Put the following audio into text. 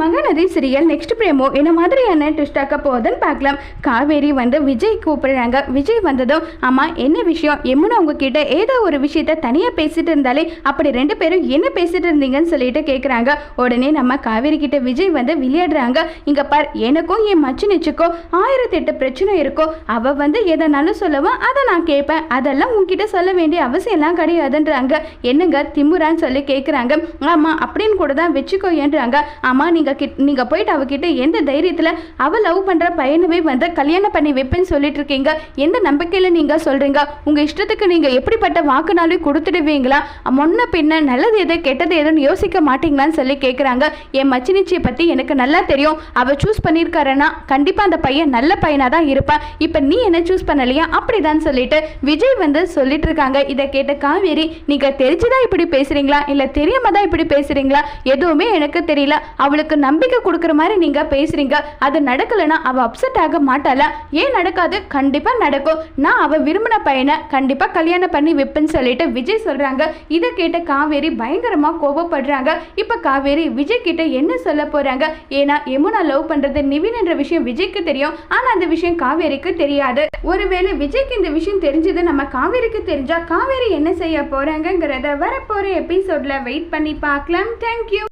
Mahanadi serial next பிரேமோ என்ன மாதிரியான ட்விஸ்டாக்க போகுதுன்னு பார்க்கலாம். காவேரி வந்து விஜய் கூப்பிடுறாங்க. விஜய் வந்ததும் அம்மா என்ன விஷயம்? எம்முனா உங்ககிட்ட ஏதோ ஒரு விஷயத்த தனியாக பேசிட்டு இருந்தாலே அப்படி ரெண்டு பேரும் என்ன பேசிட்டு இருந்தீங்கன்னு சொல்லிட்டு கேட்குறாங்க உடனே நம்ம காவேரி கிட்ட விஜய் வந்து விளையாடுறாங்க. இங்கே பார் எனக்கும் என் மச்சினிச்சுக்கோ ஆயிரத்தி எட்டு பிரச்சனை இருக்கும் அவ வந்து எதனாலும் சொல்லவும் அதை நான் கேட்பேன். அதெல்லாம் உங்ககிட்ட சொல்ல வேண்டிய அவசியம்லாம் கிடையாதுன்றாங்க. என்னங்க திமுறான்னு சொல்லி கேட்குறாங்க ஆமாம் அப்படின்னு கூட தான் வச்சுக்கோ ஏன்றாங்க நீங்கள் நீங்கள் கிட் நீங்கள் போயிட்டு அவகிட்ட எந்த தைரியத்தில் அவள் லவ் பண்ணுற பையனவே வந்து கல்யாணம் பண்ணி வைப்பேன்னு சொல்லிட்டு இருக்கீங்க? எந்த நம்பிக்கையில் நீங்கள் சொல்கிறீங்க உங்கள் இஷ்டத்துக்கு நீங்கள் எப்படிப்பட்ட வாக்குனாலும் கொடுத்துடுவீங்களா? முன்ன பின்ன நல்லது எது கெட்டது எதுன்னு யோசிக்க மாட்டீங்களான்னு சொல்லி கேட்குறாங்க என் மச்சினிச்சியை பற்றி எனக்கு நல்லா தெரியும். அவள் சூஸ் பண்ணியிருக்காருன்னா கண்டிப்பாக அந்த பையன் நல்ல பையனாக தான் இருப்பான். இப்போ நீ என்ன சூஸ் பண்ணலையா? அப்படிதான் சொல்லிட்டு விஜய் வந்து சொல்லிட்டு இருக்காங்க. இதை கேட்ட காவேரி நீங்கள் தெரிஞ்சுதான் இப்படி பேசுகிறீங்களா இல்லை தெரியாம தான் இப்படி பேசுகிறீங்களா எதுவுமே எனக்கு தெரியல. அவளுக்கு நம்பிக்கை கொடுக்குற மாதிரி நீங்க பேசுறீங்க. அது நடக்கலைன்னா அவள் அப்செட் ஆக மாட்டாளா? ஏன் நடக்காது? கண்டிப்பா நடக்கும். நான் அவ விரும்பின பையனை கண்டிப்பா கல்யாணம் பண்ணி வைப்பேன்னு சொல்லிட்டு விஜய் சொல்றாங்க. இதை கேட்ட காவேரி பயங்கரமா கோபப்படுறாங்க. இப்ப காவேரி விஜய் கிட்ட என்ன சொல்ல போறாங்க? ஏன்னா யமுனா லவ் பண்றது நிவின் என்ற விஷயம் விஜய்க்கு தெரியும். ஆனா அந்த விஷயம் காவேரிக்கு தெரியாது. ஒருவேளை விஜய்க்கு இந்த விஷயம் தெரிஞ்சது நம்ம காவேரிக்கு தெரிஞ்சா காவேரி என்ன செய்ய போறாங்கங்கிறத வரப்போற எபிசோட்ல வெயிட் பண்ணி பார்க்கலாம். தேங்க்யூ